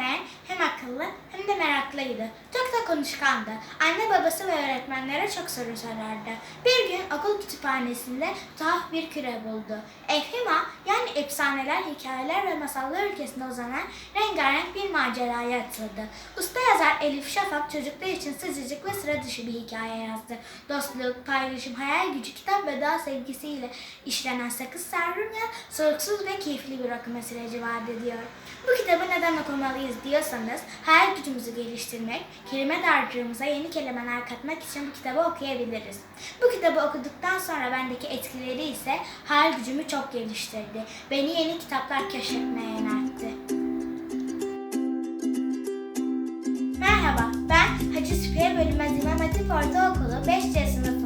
bilmeyen hem akıllı hem de meraklıydı. Çok da konuşkandı. Anne babası ve öğretmenlere çok soru sorardı. Bir gün okul kütüphanesinde tuhaf bir küre buldu. Efhima efsaneler, hikayeler ve masallar ülkesinde uzanan rengarenk bir maceraya atıldı. Usta yazar Elif Şafak çocuklar için sıcacık ve sıra dışı bir hikaye yazdı. Dostluk, paylaşım, hayal gücü, kitap ve doğa sevgisiyle işlenen Sakız Sarrunya soruksuz ve keyifli bir okuma süreci vaat ediyor. Bu kitabı neden okumalıyız diyorsanız hayal gücümüzü geliştirmek, kelime dağarcığımıza yeni kelimeler katmak için bu kitabı okuyabiliriz. Bu kitabı okuduktan sonra bendeki etkileri ise hayal gücümü çok geliştirdi beni yeni kitaplar keşfetmeye yöneltti. Merhaba, ben Hacı Süpiye Bölüme İmam Hatip Ortaokulu 5. sınıf